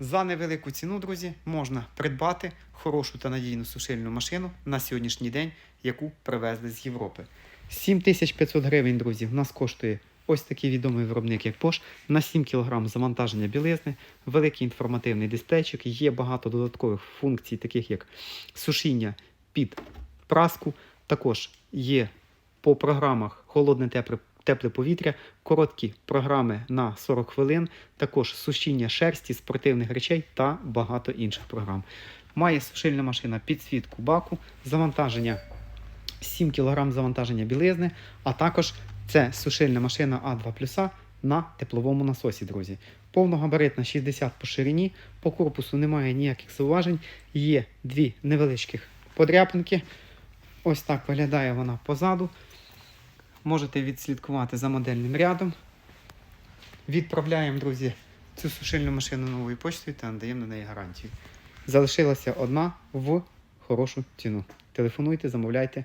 За невелику ціну, друзі, можна придбати хорошу та надійну сушильну машину на сьогоднішній день, яку привезли з Європи. 7500 гривень, друзі, в нас коштує ось такий відомий виробник, як Bosch, на 7 кг завантаження білизни, великий інформативний дисплейчик, є багато додаткових функцій, таких як сушіння під праску. Також є по програмах холодне тепле, тепле повітря, короткі програми на 40 хвилин, також сушіння шерсті, спортивних речей та багато інших програм. Має сушильна машина підсвітку баку, завантаження 7 кг завантаження білизни, а також це сушильна машина А2 плюса на тепловому насосі, друзі. Повногабаритна 60 по ширині, по корпусу немає ніяких зауважень. Є дві невеличких подряпинки. Ось так виглядає вона позаду. Можете відслідкувати за модельним рядом. Відправляємо, друзі, цю сушильну машину новою почтою та надаємо на неї гарантію. Залишилася одна в хорошу ціну. Телефонуйте, замовляйте